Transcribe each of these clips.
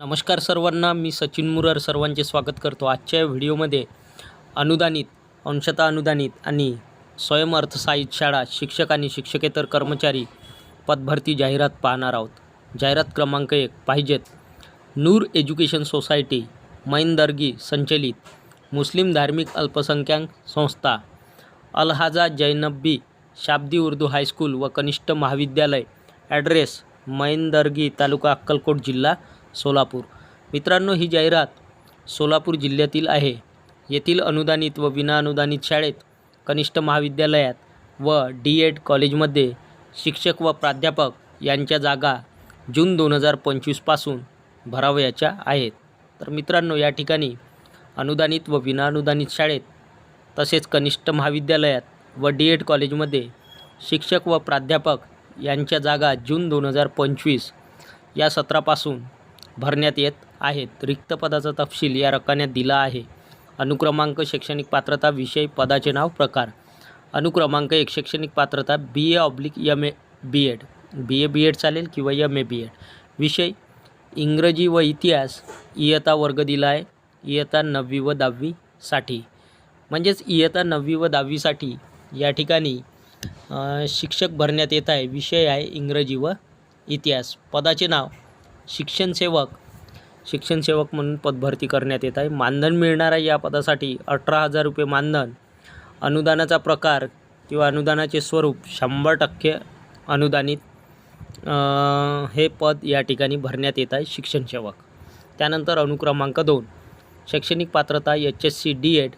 नमस्कार सर्वांना मी सचिन मुरार सर्वांचे स्वागत करतो आजच्या व्हिडिओमध्ये. अनुदानित अंशता अनुदानित आणि स्वयंअर्थसहाय्यित शाळा शिक्षक आणि शिक्षकेतर कर्मचारी पदभरती जाहिरात पाहणार आहोत. जाहिरात क्रमांक एक पाहिजेत. नूर एज्युकेशन सोसायटी मैनदर्गी संचलित मुस्लिम धार्मिक अल्पसंख्याक संस्था अलहाजा जैनब्बी शाब्दी उर्दू हायस्कूल व कनिष्ठ महाविद्यालय ॲड्रेस मैनदर्गी तालुका अक्कलकोट जिल्हा सोलापूर. मित्रांनो ही जाहिरात सोलापूर जिल्ह्यातील आहे. येथील अनुदानित व विनाअनुदानित शाळेत कनिष्ठ महाविद्यालयात व डी एड कॉलेजमध्ये शिक्षक व प्राध्यापक यांच्या जागा जून दोन हजार पंचवीसपासून भरावयाच्या आहेत. तर मित्रांनो या ठिकाणी अनुदानित व विनाअनुदानित शाळेत तसेच कनिष्ठ महाविद्यालयात व डी एड कॉलेजमध्ये शिक्षक व प्राध्यापक यांच्या जागा जून दोन हजार पंचवीस या सत्रापासून भरण्यात येत आहेत. रिक्त पदाचा तपशील या रकान्यात दिला आहे. अनुक्रमांक शैक्षणिक पात्रता विषय पदाचे नाव प्रकार. अनुक्रमांक एक शैक्षणिक पात्रता B A oblique M A B Ed B A B Ed चालेल किंवा यम ए बी एड विषय इंग्रजी व इतिहास इयता वर्ग दिला आहे. इयता नववी व दहावीसाठी म्हणजेच इयता नववी व दहावीसाठी या ठिकाणी शिक्षक भरण्यात येत आहे. विषय आहे इंग्रजी व इतिहास. पदाचे नाव शिक्षणसेवक. शिक्षणसेवक म्हणून पदभरती करण्यात येत आहे. मानधन मिळणार आहे या पदासाठी अठरा हजार रुपये मानधन अनुदानाचा प्रकार किंवा अनुदानाचे स्वरूप शंभर टक्के अनुदानित हे पद या ठिकाणी भरण्यात येत आहे शिक्षणसेवक. त्यानंतर अनुक्रमांक दोन शैक्षणिक पात्रता H S C D Ed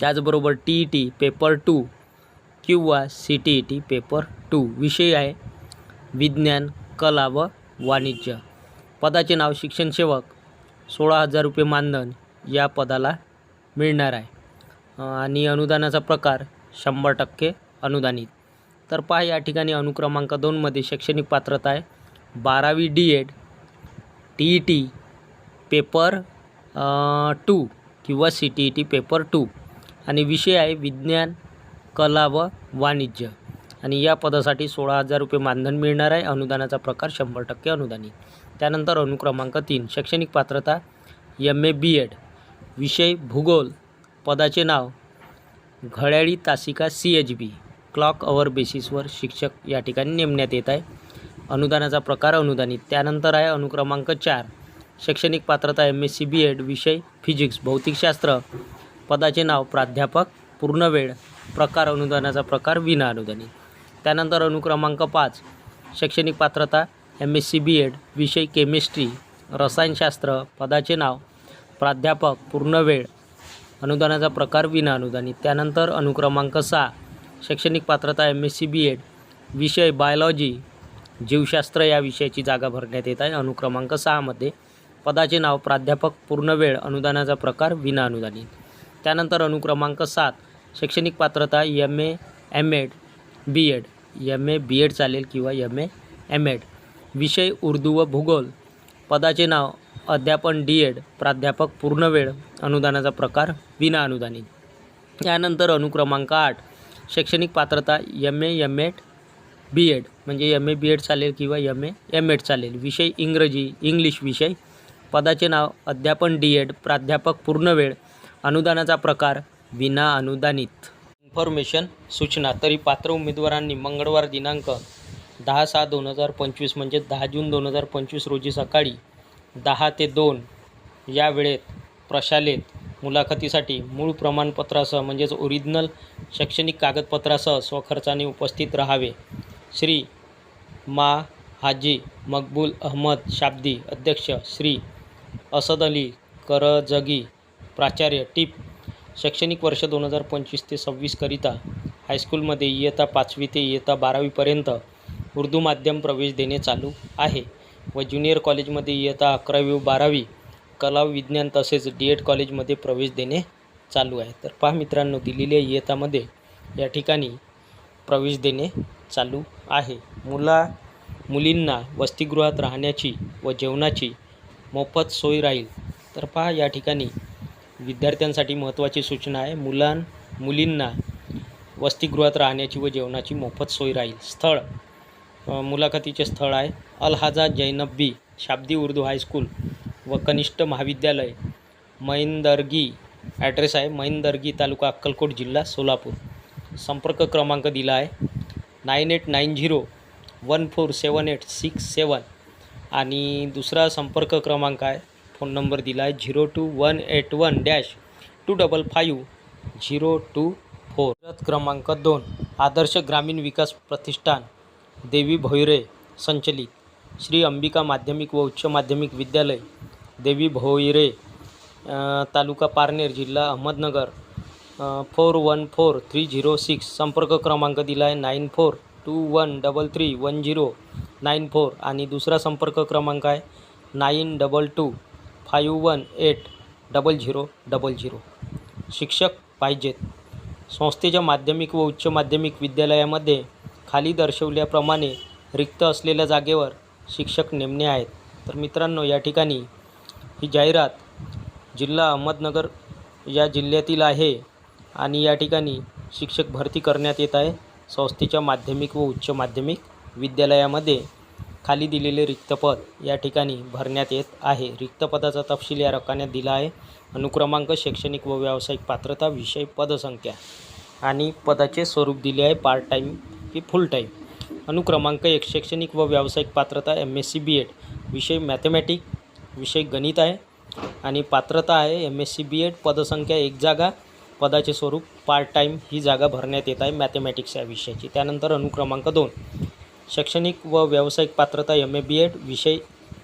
त्याचबरोबर T E T paper two किंवा C T E T paper two. विषय आहे विज्ञान कला व वाणिज्य. पदाचे नाव शिक्षण सेवक सोळा हजार रुपये मानधन या पदाला मिळणार आहे. आणि अनुदानाचा प्रकार शंभर टक्के अनुदानित. तर पहा या ठिकाणी अनुक्रमांक दोनमध्ये शैक्षणिक पात्रता आहे. बारावी D Ed T E T paper two किंवा C T E T paper two आणि विषय आहे विज्ञान कला व वाणिज्य. आणि या पदासाठी सोळा हजार रुपये मानधन मिळणार आहे. अनुदानाचा प्रकार शंभर टक्के अनुदानी त्यानंतर अनुक्रमांक तीन शैक्षणिक पात्रता एम ए बी एड विषय भूगोल. पदाचे नाव घड्याळी तासिका C H B clock hour बेसिसवर शिक्षक या ठिकाणी नेमण्यात येत आहे. अनुदानाचा प्रकार अनुदानित. त्यानंतर आहे अनुक्रमांक चार शैक्षणिक पात्रता M S C B Ed विषय फिजिक्स भौतिकशास्त्र. पदाचे नाव प्राध्यापक पूर्णवेळ. प्रकार अनुदानाचा प्रकार विना अनुदानित त्यानंतर अनुक्रमांक पाच शैक्षणिक पात्रता M S C B Ed विषय केमिस्ट्री रसायनशास्त्र पदाचे नाव प्राध्यापक पूर्णवेळ अनुदानाचा प्रकार विना अनुदानित त्यानंतर अनुक्रमांक सहा शैक्षणिक पात्रता M S C B Ed विषय बायोलॉजी जीवशास्त्र या विषयाची जागा भरण्यात येत आहे. अनुक्रमांक सहामध्ये पदाचे नाव प्राध्यापक पूर्णवेळ अनुदानाचा प्रकार विना अनुदानित त्यानंतर अनुक्रमांक सात शैक्षणिक पात्रता M A M Ed B Ed M A B Ed चालेल किंवा एम ए एम एड विषय उर्दू व भूगोल. पदाचे नाव अध्यापन डी एड प्राध्यापक पूर्णवेळ अनुदानाचा प्रकार विना अनुदानित. यानंतर अनुक्रमांक आठ. शैक्षणिक पात्रता M A M Ed B Ed म्हणजे एम ए बी एड चालेल किंवा एम ए एम एड चालेल. विषय इंग्रजी इंग्लिश विषय. पदाचे नाव अध्यापन डी एड प्राध्यापक पूर्णवेळ अनुदानाचा प्रकार विना अनुदानित. इन्फॉर्मेशन सूचना तरी पात्र उमेदवारांनी मंगळवार दिनांक दहा सहा दोन हजार पंचवीस म्हणजे दहा जून दोन हजार पंचवीस रोजी सकाळी दहा ते दोन या वेळेत प्रशालेत मुलाखतीसाठी मूळ प्रमाणपत्रासह म्हणजेच ओरिजिनल शैक्षणिक कागदपत्रासह स्वखर्चाने उपस्थित राहावे. श्री मा हाजी मकबूल अहमद शाब्दी अध्यक्ष श्री असद अली करजगी प्राचार्य टीप शैक्षणिक वर्ष दोन हजार पंचवीस ते सव्वीसकरिता हायस्कूलमध्ये इयत्ता पाचवी ते इयत्ता बारावीपर्यंत उर्दू माध्यम प्रवेश देणे चालू आहे व ज्युनियर कॉलेजमध्ये इयत्ता अकरावी व बारावी कला विज्ञान तसेच डी एड कॉलेजमध्ये प्रवेश देणे चालू आहे. तर पहा मित्रांनो दिलेल्या इयत्तामध्ये या ठिकाणी प्रवेश देणे चालू आहे. मुला मुलींना वसतिगृहात राहण्याची व जेवणाची मोफत सोय राहील. तर पहा या ठिकाणी विद्यार्थ्यांसाठी महत्त्वाची सूचना आहे. मुलां मुलींना वसतिगृहात राहण्याची व जेवणाची मोफत सोय राहील. स्थळ मुलाखतीचे स्थळ आहे. अलहाजा जैनब्बी शाब्दी उर्दू हायस्कूल व कनिष्ठ महाविद्यालय मैंदर्गी ॲड्रेस आहे. मैंदर्गी तालुका अक्कलकोट जिल्हा सोलापूर. संपर्क क्रमांक दिला आहे. Nine eight nine zero one four seven eight six seven आणि दुसरा संपर्क क्रमांक आहे फोन नंबर दिला आहे zero two one eight one dash two double five zero two four. क्रमांक दोन आदर्श ग्रामीण विकास प्रतिष्ठान देवी भोयरे संचलित. श्री अंबिका माध्यमिक व उच्च माध्यमिक विद्यालय देवी भोयरे तालुका पारनेर जिल्हा Ahmednagar. Four one four three zero six संपर्क क्रमांक दिला आहे nine four two one double three one zero nine four. आणि दुसरा संपर्क क्रमांक आहे nine double two. Five one eight double zero double zero. शिक्षक पाहिजेत. संस्थेच्या माध्यमिक व उच्च माध्यमिक विद्यालयामध्ये खाली दर्शवल्याप्रमाणे रिक्त असलेल्या जागेवर शिक्षक नेमणे आहेत. तर मित्रांनो या ठिकाणी ही जाहिरात जिल्हा अहमदनगर या जिल्ह्यातील आहे आणि या ठिकाणी शिक्षक भरती करण्यात येत आहे संस्थेच्या माध्यमिक व उच्च माध्यमिक विद्यालयामध्ये. खाली दिलेले रिक्त पद या ठिकाणी भरण्यात येत आहे. रिक्त पदाचा तपशील या रकान्यात दिला आहे. अनुक्रमांक शैक्षणिक व व्यावसायिक पात्रता विषय पदसंख्या आणि पदाचे स्वरूप दिले आहे. पार्ट टाईम की फुल टाईम अनुक्रमांक एक शैक्षणिक व व्यावसायिक पात्रता M S C B Ed विषय मॅथमॅटिक विषय गणित आहे आणि पात्रता आहे M S C B Ed पदसंख्या एक जागा. पदाचे स्वरूप पार्ट टाईम ही जागा भरण्यात येत आहे. मॅथमॅटिक्स या विषयाची. त्यानंतर अनुक्रमांक दोन. शैक्षणिक व व्यावसायिक पात्रता एम ए बी एड विषय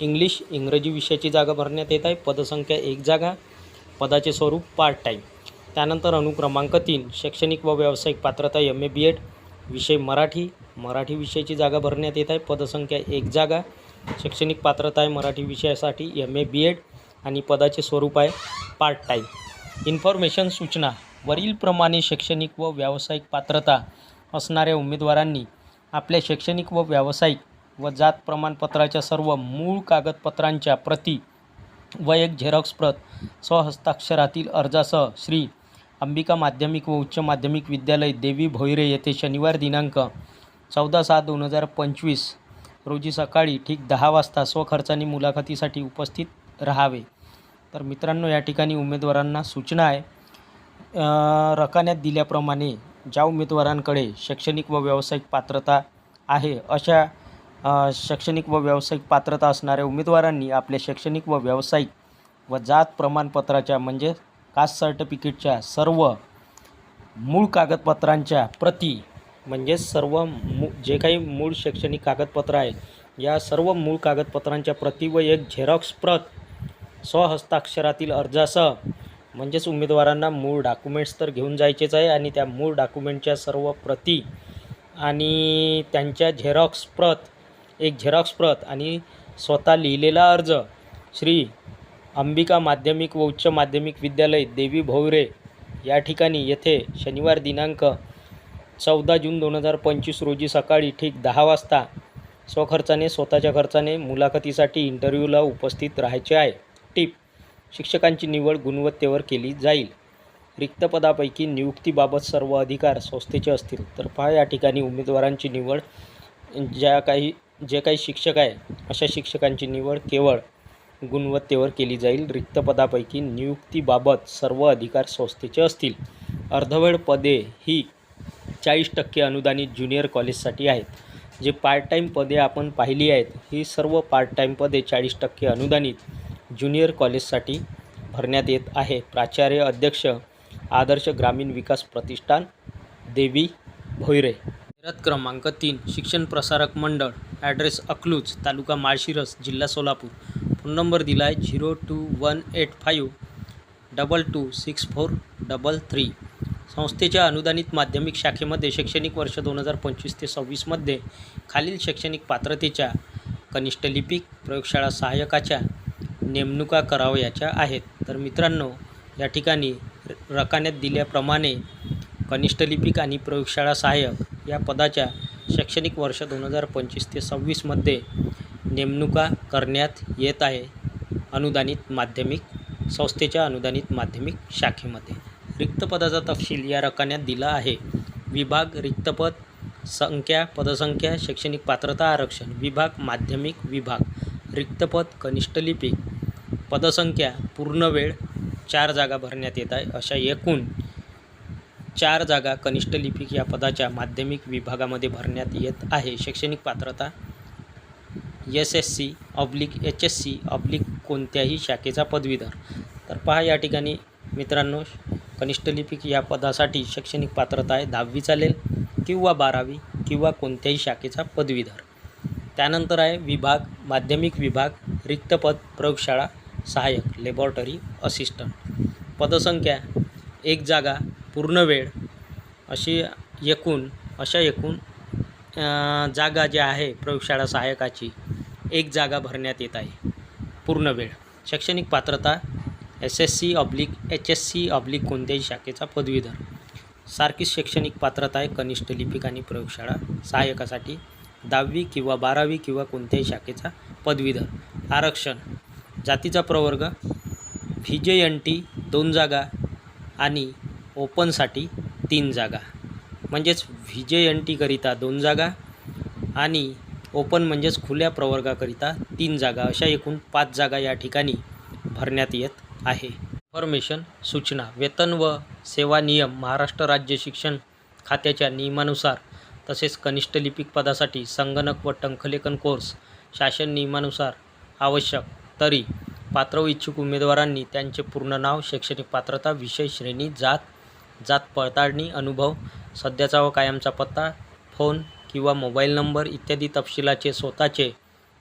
इंग्लिश इंग्रजी विषयाची जागा भरण्यात येत आहे. पदसंख्या एक जागा पदाचे स्वरूप पार्ट टाईम त्यानंतर अनुक्रमांक तीन शैक्षणिक व व्यावसायिक पात्रता एम ए बी एड विषय मराठी मराठी विषयाची जागा भरण्यात येत आहे. पदसंख्या एक जागा शैक्षणिक पात्रता आहे मराठी विषयासाठी एम ए बी एड आणि पदाचे स्वरूप आहे पार्ट टाईम इन्फॉर्मेशन सूचना. वरीलप्रमाणे शैक्षणिक व व्यावसायिक पात्रता असणाऱ्या उमेदवारांनी आपल्या शैक्षणिक व व्यावसायिक व जात प्रमाणपत्राच्या सर्व मूळ कागदपत्रांच्या प्रती व एक झेरॉक्स प्रत स्वहस्ताक्षरातील अर्जासह श्री अंबिका माध्यमिक व उच्च माध्यमिक विद्यालय देवी भोईरे येथे शनिवार दिनांक चौदा सहा दोन हजार पंचवीस रोजी सकाळी ठीक दहा वाजता स्वखर्चाने मुलाखतीसाठी उपस्थित राहावे. तर मित्रांनो या ठिकाणी उमेदवारांना सूचना आहे. रकान्यात दिल्याप्रमाणे ज्या उमेदवारांकडे शैक्षणिक व व्यावसायिक पात्रता आहे अशा शैक्षणिक व व्यावसायिक पात्रता असणाऱ्या उमेदवारांनी आपल्या शैक्षणिक व व्यावसायिक व जात प्रमाणपत्राच्या म्हणजे कास्ट सर्टिफिकेटच्या सर्व मूळ कागदपत्रांच्या प्रती म्हणजे सर्व मू जे काही मूळ शैक्षणिक कागदपत्र आहे या सर्व मूळ कागदपत्रांच्या प्रती व एक झेरॉक्स प्रत स्वहस्ताक्षरातील अर्जासह म्हणजेच उमेदवारांना मूळ डॉक्युमेंट्स तर घेऊन जायचेच आहे आणि त्या मूळ डॉक्युमेंटच्या सर्व प्रती आणि त्यांच्या झेरॉक्स प्रत एक झेरॉक्स प्रत आणि स्वतः लिहिलेला अर्ज श्री अंबिका माध्यमिक व उच्च माध्यमिक विद्यालय देवी भोवरे या ठिकाणी येथे शनिवार दिनांक चौदा जून दोन हजार पंचवीस रोजी सकाळी ठीक दहा वाजता स्वखर्चाने स्वतःच्या खर्चाने मुलाखतीसाठी इंटरव्ह्यूला उपस्थित राहायचे आहे. टिप शिक्षकांची निवड गुणवत्तेवर केली जाईल. रिक्त पदापैकी नियुक्तीबाबत सर्व अधिकार संस्थेचे असतील. तर पहा या ठिकाणी उमेदवारांची निवड ज्या काही जे काही शिक्षक आहे अशा शिक्षकांची निवड केवळ गुणवत्तेवर केली जाईल. रिक्त पदापैकी नियुक्तीबाबत सर्व अधिकार संस्थेचे असतील. अर्धवेळ पदे ही चाळीस टक्के अनुदानित ज्युनियर कॉलेजसाठी आहेत. जे पार्ट टाईम पदे आपण पाहिली आहेत ही सर्व पार्ट टाईम पदे चाळीस टक्के अनुदानित ज्युनियर कॉलेजसाठी भरण्यात येत आहे. प्राचार्य अध्यक्ष आदर्श ग्रामीण विकास प्रतिष्ठान देवी भोयरे जाहिरात क्रमांक तीन शिक्षण प्रसारक मंडळ ॲड्रेस अकलूज तालुका माळशिरस जिल्हा सोलापूर. फोन नंबर दिला आहे zero two one eight five double two six four double three. संस्थेच्या अनुदानित माध्यमिक शाखेमध्ये शैक्षणिक वर्ष दोन हजार पंचवीस ते सव्वीसमध्ये खालील शैक्षणिक पात्रतेच्या कनिष्ठ लिपिक प्रयोगशाळा सहाय्यकाच्या नेमणुका करावयाच्या आहेत. तर मित्रांनो या ठिकाणी र- रकान्यात दिल्याप्रमाणे कनिष्ठ लिपिक आणि प्रयोगशाळा सहाय्यक या पदाच्या शैक्षणिक वर्ष दोन हजार पंचवीस ते सव्वीसमध्ये नेमणुका करण्यात येत आहे. अनुदानित माध्यमिक संस्थेच्या अनुदानित माध्यमिक शाखेमध्ये. रिक्त पदाचा तपशील या रकान्यात दिला आहे. विभाग रिक्तपद संख्या पदसंख्या शैक्षणिक पात्रता आरक्षण विभाग माध्यमिक विभाग रिक्तपद कनिष्ठ लिपिक पदसंख्या पूर्ण वेळ चार जागा भरण्यात येत आहे. अशा एकूण चार जागा कनिष्ठ लिपिक या पदाच्या माध्यमिक विभागामध्ये भरण्यात येत आहे. शैक्षणिक पात्रता S S C oblique H S C oblique कोणत्याही शाखेचा पदवीधर. तर पहा या ठिकाणी मित्रांनो कनिष्ठ लिपिक या पदासाठी शैक्षणिक पात्रता आहे. दहावी चालेल किंवा बारावी किंवा कोणत्याही शाखेचा पदवीधर. त्यानंतर आहे विभाग माध्यमिक विभाग रिक्त पद प्रयोगशाळा सहाय्यक लेबॉरेटरी असिस्टंट पदसंख्या एक जागा पूर्ण वेळ. अशी एकूण अशा एकूण जागा जी आहे प्रयोगशाळा सहाय्यकाची एक जागा भरण्यात येत आहे. पूर्ण वेळ. शैक्षणिक पात्रता S S C oblique H S C oblique कोणत्याही शाखेचा पदवीधर. सारखीच शैक्षणिक पात्रता आहे कनिष्ठ लिपिक आणि प्रयोगशाळा सहाय्यकासाठी दहावी किंवा बारावी किंवा कोणत्याही शाखेचा पदवीधर. आरक्षण. जातीचा प्रवर्ग व्हिजयंटी टी दोन जागा आणि ओपनसाठी तीन जागा. म्हणजेच व्हिजयंटीकरिता टीकरिता दोन जागा आणि ओपन म्हणजेच खुल्या प्रवर्गाकरिता तीन जागा अशा एकूण पाच जागा या ठिकाणी भरण्यात येत आहे. इन्फॉर्मेशन सूचना वेतन व सेवा नियम महाराष्ट्र राज्य शिक्षण खात्याच्या नियमानुसार तसेच कनिष्ठ लिपिक पदासाठी संगणक व टंकलेखन कोर्स शासन नियमानुसार आवश्यक तरी पात्र व इच्छुक उमेदवारांनी त्यांचे पूर्ण नाव शैक्षणिक पात्रता विषय श्रेणी जात जात पडताळणी अनुभव सध्याचा व कायमचा पत्ता फोन किंवा मोबाईल नंबर इत्यादी तपशिलाचे स्वतःचे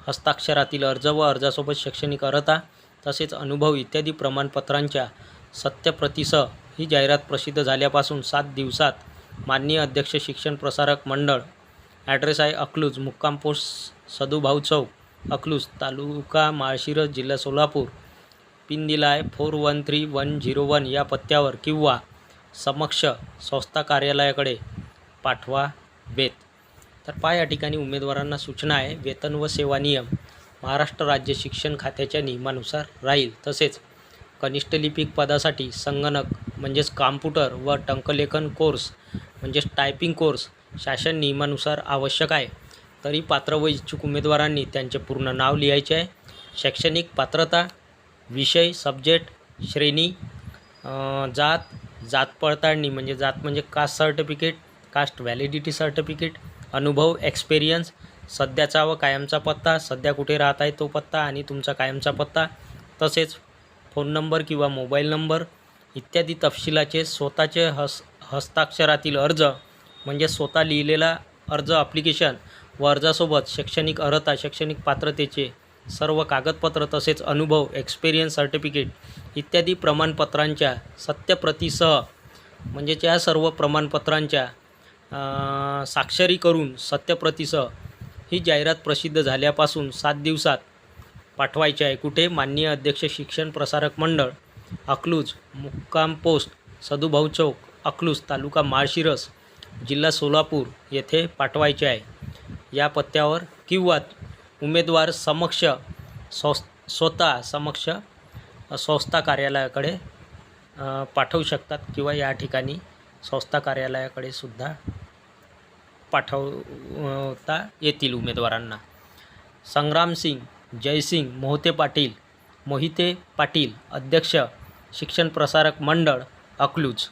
हस्ताक्षरातील अर्ज व अर्जासोबत शैक्षणिक अर्हता तसेच अनुभव इत्यादी प्रमाणपत्रांच्या सत्यप्रतीसह ही जाहिरात प्रसिद्ध झाल्यापासून सात दिवसात माननीय अध्यक्ष शिक्षण प्रसारक मंडळ ॲड्रेस आहे अकलूज मुक्काम पोस्ट सदुभाऊ चौक. अकलूज तालुका माळशिरस जिल्हा सोलापूर. पिन दिला आहे four one three one zero one या पत्त्यावर किंवा समक्ष संस्था कार्यालयाकडे पाठवा वेत. तर पहा या ठिकाणी उमेदवारांना सूचना आहे. वेतन व सेवा नियम महाराष्ट्र राज्य शिक्षण खात्याच्या नियमानुसार राहील. तसेच कनिष्ठ लिपिक पदासाठी संगणक म्हणजेच कॉम्प्युटर व टंकलेखन कोर्स म्हणजेच टायपिंग कोर्स शासन नियमानुसार आवश्यक आहे. तरी पात्र व इच्छुक उमेदवारांनी त्यांचे पूर्ण नाव लिहायचे आहे. शैक्षणिक पात्रता विषय सब्जेक्ट श्रेणी जात जात पडताळणी म्हणजे जात म्हणजे caste certificate caste validity certificate अनुभव एक्सपिरियन्स सध्याचा व कायमचा पत्ता सध्या कुठे राहत आहे तो पत्ता आणि तुमचा कायमचा पत्ता तसेच फोन नंबर किंवा मोबाईल नंबर इत्यादी तपशिलाचे स्वतःचे हस हस्ताक्षरातील अर्ज म्हणजे स्वतः लिहिलेला अर्ज ॲप्लिकेशन व अर्जासोबत शैक्षणिक अर्हता शैक्षणिक पात्रतेचे सर्व कागदपत्र तसेच अनुभव एक्सपिरियन्स सर्टिफिकेट इत्यादी प्रमाणपत्रांच्या सत्यप्रतीसह म्हणजेच या सर्व प्रमाणपत्रांच्या साक्षरी करून सत्यप्रतीसह ही जाहिरात प्रसिद्ध झाल्यापासून सात दिवसात पाठवायची आहे. कुठे? माननीय अध्यक्ष शिक्षण प्रसारक मंडळ अकलूज मुक्काम पोस्ट सदुभाऊ चौक अकलूज तालुका माळशिरस जिल्हा सोलापूर येथे पाठवायचे आहे. या पत्त्यावर किंवा उमेदवार समक्ष स्वस् स्वतः समक्ष संस्था कार्यालयाकडे पाठवू शकतात किंवा या ठिकाणी संस्था कार्यालयाकडे सुद्धा पाठवता येतील उमेदवारांना. संग्रामसिंग जयसिंग मोहिते पाटील मोहिते पाटील अध्यक्ष शिक्षण प्रसारक मंडळ अकलूज.